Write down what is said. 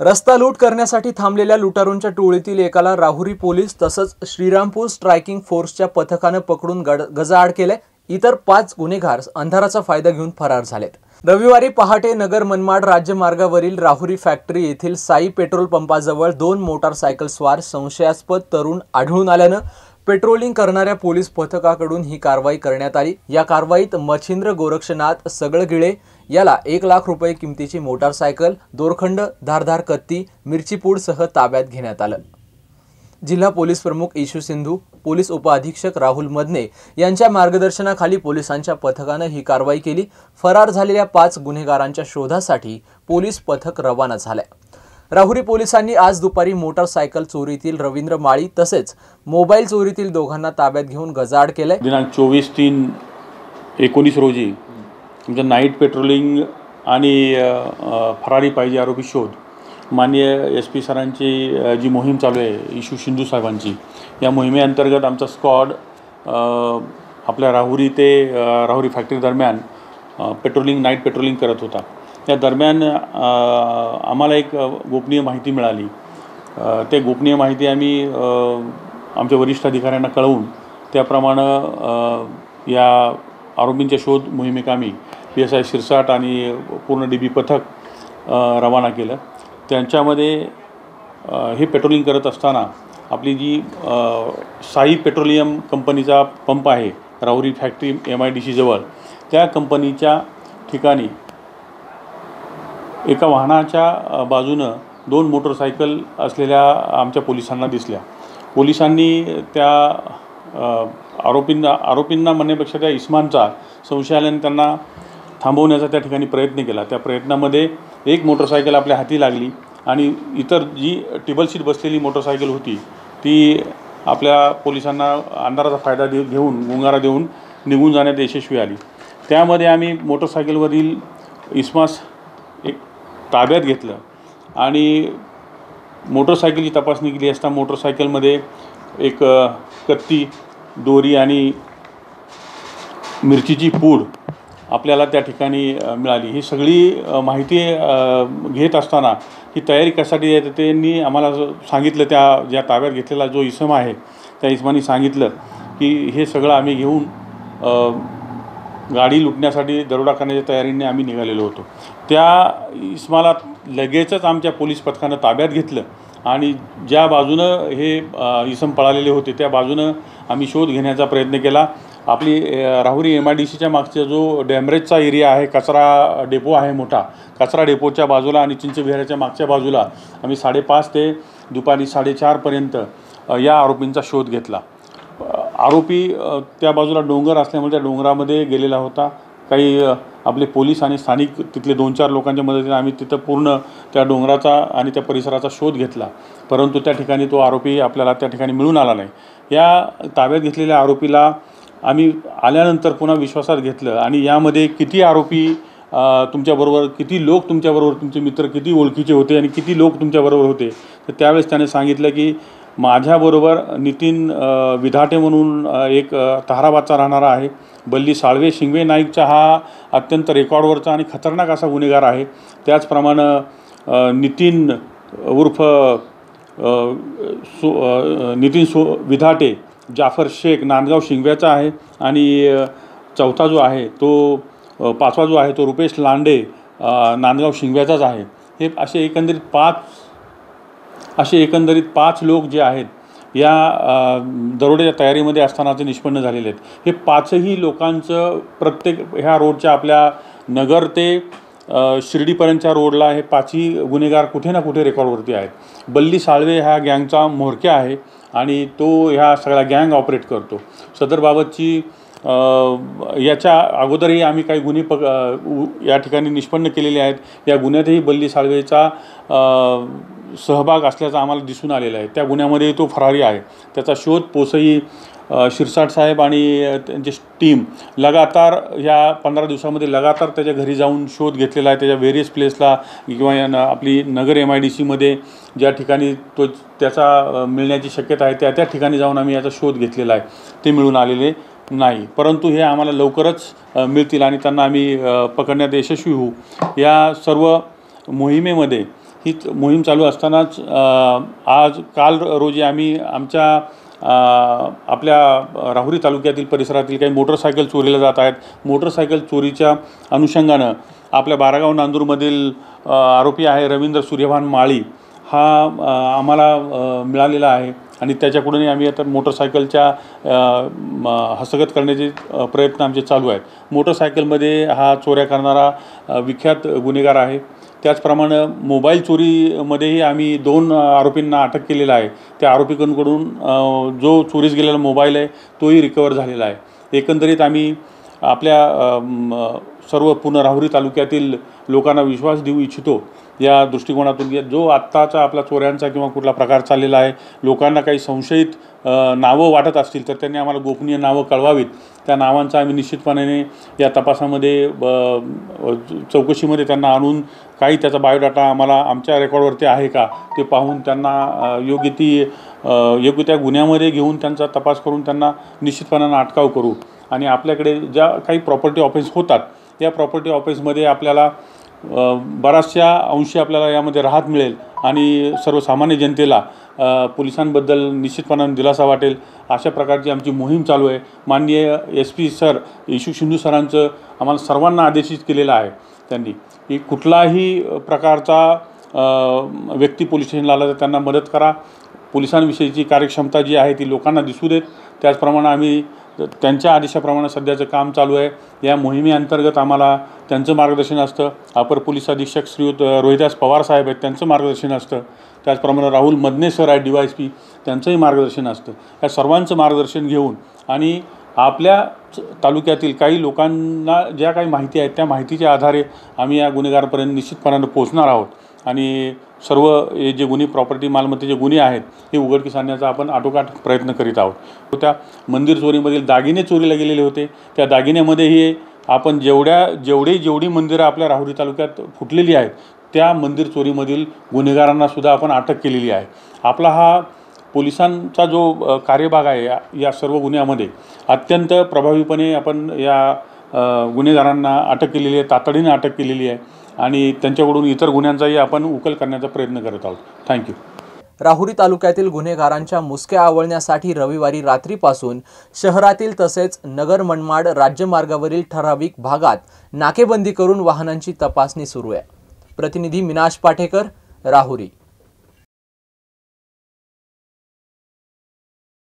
रस्ता लूट करण्यासाठी थांबलेल्या लुटारूंच्या टोळीतील एकाला राहुरी पोलीस तसंच श्रीरामपूर स्ट्रायकिंग फोर्सच्या पथकानं पकडून गड गजाआड केलंय इतर पाच गुन्हेगार अंधाराचा फायदा घेऊन फरार झालेत. रविवारी पहाटे नगर मनमाड राज्यमार्गावरील राहुरी फॅक्टरी येथील साई पेट्रोल पंपाजवळ दोन मोटारसायकल स्वार संशयास्पद तरुण आढळून आल्यानं पेट्रोलिंग करणाऱ्या पोलीस पथकाकडून ही कारवाई करण्यात आली. या कारवाईत मच्छिंद्र गोरक्षनाथ सगळगिळे याला एक लाख रुपये किमतीची मोटारसायकल दोरखंड धारधार कत्ती मिरचीपूडसह ताब्यात घेण्यात आलं. जिल्हा पोलीस प्रमुख इशू सिंधू पोलीस उपअधीक्षक राहुल मदने यांच्या मार्गदर्शनाखाली पोलिसांच्या पथकानं ही कारवाई केली. फरार झालेल्या पाच गुन्हेगारांच्या शोधासाठी पोलीस पथक रवाना झालंय. राहुरी पोलिसांनी आज दुपारी मोटारसायकल चोरीतील रवींद्र माळी तसेच मोबाईल चोरीतील दोघांना ताब्यात घेऊन गजाआड केले दिनांक चोवीस तीन एकोणीस रोजी तुमच्या नाईट पेट्रोलिंग आणि फरारी पाहिजे आरोपी शोध. माननीय एस पी सरांची जी मोहीम चालू आहे इशू शिंदू साहेबांची या मोहिमेअंतर्गत आमचा स्क्वॉड आपल्या राहुरी ते राहुरी फॅक्टरी दरम्यान पेट्रोलिंग नाईट पेट्रोलिंग करत होता. त्या दरम्यान आम्हाला एक गोपनीय माहिती मिळाली. ते गोपनीय माहिती आम्ही आमच्या वरिष्ठ अधिकाऱ्यांना कळवून त्याप्रमाणे या आरोपींच्या शोध मोहिमेकामी पी एस आय शिरसाट आणि पूर्ण डी बी पथक रवाना केलं. त्यांच्यामध्ये हे पेट्रोलिंग करत असताना आपली जी साई पेट्रोलियम कंपनीचा पंप आहे Rahuri factory M I D सीजवळ त्या कंपनीच्या ठिकाणी एका वाहनाच्या बाजूनं दोन मोटरसायकल असलेल्या आमच्या पोलिसांना दिसल्या. पोलिसांनी त्या आरोपींना आरोपींना म्हणण्यापेक्षा त्या इस्मानचा संशय आल्याने त्यांना थांबवण्याचा त्या ठिकाणी प्रयत्न केला. त्या प्रयत्नामध्ये एक मोटरसायकल आपल्या हाती लागली आणि इतर जी टेबल सीट बसलेली मोटरसायकल होती ती आपल्या पोलिसांना अंधाराचा फायदा दे घेऊन गुंगारा देऊन निघून जाण्यात यशस्वी आली. त्यामध्ये आम्ही मोटरसायकलवरील इस्मास एक ताब्यात घेतलं. आणि मोटरसायकलची तपासणी केली असता मोटरसायकलमध्ये एक कत्ती दोरी आणि मिरचीची पूड आपल्याला त्या ठिकाणी मिळाली. ही सगळी माहिती घेत असताना ही तयारी कशासाठी येते त्यांनी आम्हाला सांगितलं त्या ज्या ताब्यात घेतलेला जो इसम आहे त्या इसमानी सांगितलं की हे सगळं आम्ही घेऊन गाडी लुटण्यासाठी दरोडा करण्याच्या तयारीने आम्ही निघालेलो होतो. त्या इस्माला लगेचच आमच्या पोलीस पथकानं ताब्यात घेतलं आणि ज्या बाजूनं हे इसम पळालेले होते त्या बाजूनं आम्ही शोध घेण्याचा प्रयत्न केला. आपली राहुरी एम आय डी सीच्या मागचा जो डॅमरेजचा एरिया आहे कचरा डेपो आहे मोठा कचरा डेपोच्या बाजूला आणि चिंचविहाराच्या मागच्या बाजूला आम्ही साडेपाच ते दुपारी साडेचारपर्यंत या आरोपींचा शोध घेतला. आरोपी त्या बाजूला डोंगर असल्यामुळे त्या डोंगरामध्ये गेलेला होता. काही आपले पोलीस आणि स्थानिक तिथले दोन चार लोकांच्या मदतीने आम्ही तिथं पूर्ण त्या डोंगराचा आणि त्या परिसराचा शोध घेतला. परंतु त्या ठिकाणी तो आरोपी आपल्याला त्या ठिकाणी मिळून आला नाही. या ताब्यात घेतलेल्या आरोपीला आम्ही आल्यानंतर पुन्हा विश्वासात घेतलं आणि यामध्ये किती आरोपी तुमच्याबरोबर किती लोक तुमच्याबरोबर तुमचे मित्र किती ओळखीचे होते आणि किती लोक तुमच्याबरोबर होते तर त्यावेळेस त्याने सांगितलं की माझ्याबरोबर नितीन विधाटे म्हणून एक अ, राहणारा आहे. बल्ली साळवे शिंगवे नाईकचा हा अत्यंत रेकॉर्डवरचा आणि खतरनाक असा गुन्हेगार आहे. त्याचप्रमाणे नितीन उर्फ सो नितीन सो विधाटे जाफर शेख नांदगाव शिंगव्याचा आहे. आणि चौथा जो आहे तो पाचवा जो आहे तो रुपेश लांडे नांदगाव शिंगव्याचाच आहे. हे असे एकंदरीत पाच असे एकंदरीत पाच लोक जे आहेत या दरोड्याच्या तयारीमध्ये असतानाचे निष्पन्न झालेले आहेत. हे पाचही लोकांचं प्रत्येक ह्या रोडच्या आपल्या नगर ते शिर्डीपर्यंतच्या रोडला हे पाचही गुन्हेगार कुठे ना कुठे रेकॉर्डवरती आहेत. बल्ली साळवे ह्या गँगचा म्होरक्या आहे आणि तो ह्या सगळ्या गँग ऑपरेट करतो. सदरबाबतची याच्या अगोदरही आम्ही काही गुन्हे पक या ठिकाणी निष्पन्न केलेले आहेत. या गुन्ह्यातही बल्ली साळवेचा सहभाग असल्याचा आम्हाला दिसून आलेला आहे. त्या गुन्ह्यामध्ये तो फरारी आहे. त्याचा शोध पोसई शिरसाट साहेब आणि त्यांची टीम लगातार या पंधरा दिवसामध्ये लगातार त्याच्या घरी जाऊन शोध घेतलेला आहे. त्याच्या व्हेरियस प्लेसला किंवा या न आपली नगर एम आय डी सीमध्ये ज्या ठिकाणी तो त्याचा मिळण्याची शक्यता आहे त्या त्या ठिकाणी जाऊन आम्ही याचा शोध घेतलेला आहे. ते मिळून आलेले नाही. परंतु हे आम्हाला लवकरच मिळतील आणि त्यांना आम्ही पकडण्यात यशस्वी होऊ. या सर्व मोहिमेमध्ये ही मोहीम चालू असतानाच आज काल रोजी आम्ही आमच्या आपल्या राहुरी तालुक्यातील परिसरातील काही मोटरसायकल चोरीला जात आहेत. मोटरसायकल चोरीच्या अनुषंगानं आपल्या बारागाव नांदूरमधील आरोपी आहे रवींद्र सूर्यभान माळी. हा आम्हाला मिळालेला आहे आणि त्याच्याकडूनही आम्ही आता मोटरसायकलच्या म, हस्तगत करण्याचे प्रयत्न आमचे चालू आहेत. मोटरसायकलमध्ये हा चोऱ्या करणारा विख्यात गुन्हेगार आहे. त्याचप्रमाणे मोबाईल चोरीमध्येही आम्ही दोन आरोपींना अटक केलेला आहे. त्या आरोपीकडून जो चोरीस गेलेला मोबाईल आहे तोही रिकवर झालेला आहे. एकंदरीत आम्ही आपल्या सर्व पूर्ण राहुरी तालुक्यातील लोकांना विश्वास देऊ इच्छितो. या दृष्टिकोनातून जो आत्ताचा आपला चोऱ्यांचा किंवा कुठला प्रकार चाललेला आहे लोकांना काही संशयित नावं वाटत असतील तर त्यांनी आम्हाला गोपनीय नावं कळवावीत. त्या नावांचा आम्ही निश्चितपणाने या तपासामध्ये ब- चौकशीमध्ये त्यांना आणून काही त्याचा बायोडाटा आम्हाला आमच्या रेकॉर्डवरती आहे का ते पाहून त्यांना योग्य ती योग्य त्या गुन्ह्यामध्ये घेऊन त्यांचा तपास करून त्यांना निश्चितपणानं अटकाव करू. आणि आपल्याकडे ज्या काही प्रॉपर्टी ऑफिस होतात त्या प्रॉपर्टी ऑफिसमध्ये आपल्याला बऱ्याचशा अंशी आपल्याला यामध्ये राहत मिळेल. आणि सर्वसामान्य जनतेला पोलिसांबद्दल निश्चितपणाने दिलासा वाटेल. अशा प्रकारची आमची मोहीम चालू आहे. माननीय S P sir Ishu Sindhu सरांचं आम्हाला सर्वांना आदेशित केलेलं आहे त्यांनी. की कुठलाही प्रकारचा व्यक्ती पोलीस स्टेशनला आला तर त्यांना मदत करा. पोलिसांविषयीची कार्यक्षमता जी आहे ती लोकांना दिसू देत. त्याचप्रमाणे आम्ही त्यांच्या आदेशाप्रमाणे सध्याचं काम चालू आहे. या मोहिमेअंतर्गत आम्हाला त्यांचं मार्गदर्शन असतं. अपर पोलीस अधीक्षक श्रीयुत रोहिदास पवार साहेब आहेत त्यांचं मार्गदर्शन असतं. त्याचप्रमाणे राहुल मदने सर आहेत डी वाय एस पी त्यांचंही मार्गदर्शन असतं. या सर्वांचं मार्गदर्शन घेऊन आणि आपल्या च- तालुक्यातील काही लोकांना ज्या काही माहिती आहेत त्या माहितीच्या आधारे आम्ही या गुन्हेगारापर्यंत निश्चितपणानं पोहोचणार आहोत. आणि सर्व हे जे गुन्हे प्रॉपर्टी मालमत्तेचे गुन्हे आहेत हे उघडकीस आणण्याचा आपण आटोकाट प्रयत्न करीत आहोत. त्या मंदिर चोरीमधील दागिने चोरीला गेलेले होते. त्या दागिन्यामध्येही आपण जेवढ्या जेवढी जेवढी मंदिरं आपल्या राहुरी तालुक्यात फुटलेली आहेत त्या मंदिर चोरीमधील गुन्हेगारांनासुद्धा आपण अटक केलेली आहे. आपला हा पोलिसांचा जो कार्यभाग आहे या या सर्व गुन्ह्यामध्ये अत्यंत प्रभावीपणे आपण या गुन्हेगारांना अटक केलेली आहे तातडीने अटक केलेली आहे आणि त्यांच्याकडून इतर गुन्ह्यांचाही आपण उकल करण्याचा प्रयत्न करत आहोत. थँक्यू राहुरी तालुक्यातील गुन्हेगारांच्या मुसक्या आवळण्यासाठी रविवारी रात्रीपासून शहरातील तसेच नगर मनमाड राज्यमार्गावरील ठराविक भागात नाकेबंदी करून वाहनांची तपासणी सुरू आहे. प्रतिनिधी मिनाश पाटेकर राहुरी.